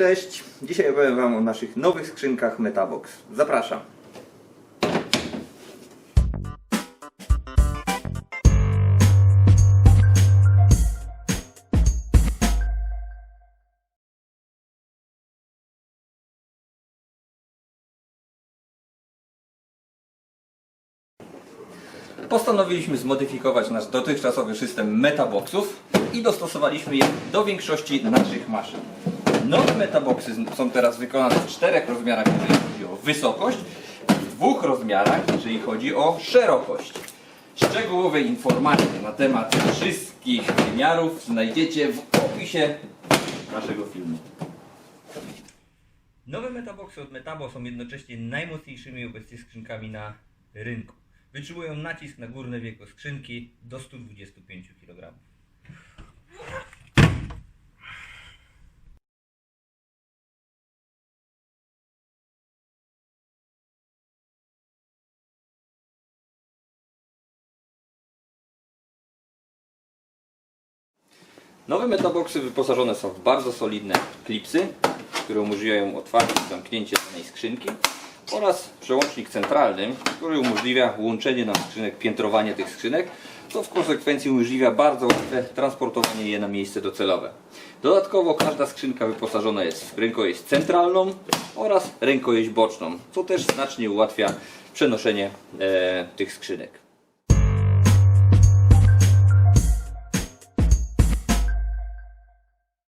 Cześć, dzisiaj opowiem Wam o naszych nowych skrzynkach Metabox. Zapraszam. Postanowiliśmy zmodyfikować nasz dotychczasowy system metaboxów i dostosowaliśmy je do większości naszych maszyn. Nowe metaboxy są teraz wykonane w czterech rozmiarach, jeżeli chodzi o wysokość, w dwóch rozmiarach, jeżeli chodzi o szerokość. Szczegółowe informacje na temat wszystkich wymiarów znajdziecie w opisie naszego filmu. Nowe metaboxy od Metabo są jednocześnie najmocniejszymi obecnie skrzynkami na rynku. Wytrzymują nacisk na górne wieko skrzynki do 125 kg. Nowe metaboxy wyposażone są w bardzo solidne klipsy, które umożliwiają otwarcie i zamknięcie danej skrzynki oraz przełącznik centralny, który umożliwia łączenie na skrzynek, piętrowanie tych skrzynek, co w konsekwencji umożliwia bardzo łatwe transportowanie je na miejsce docelowe. Dodatkowo każda skrzynka wyposażona jest w rękojeść centralną oraz rękojeść boczną, co też znacznie ułatwia przenoszenie e, tych skrzynek.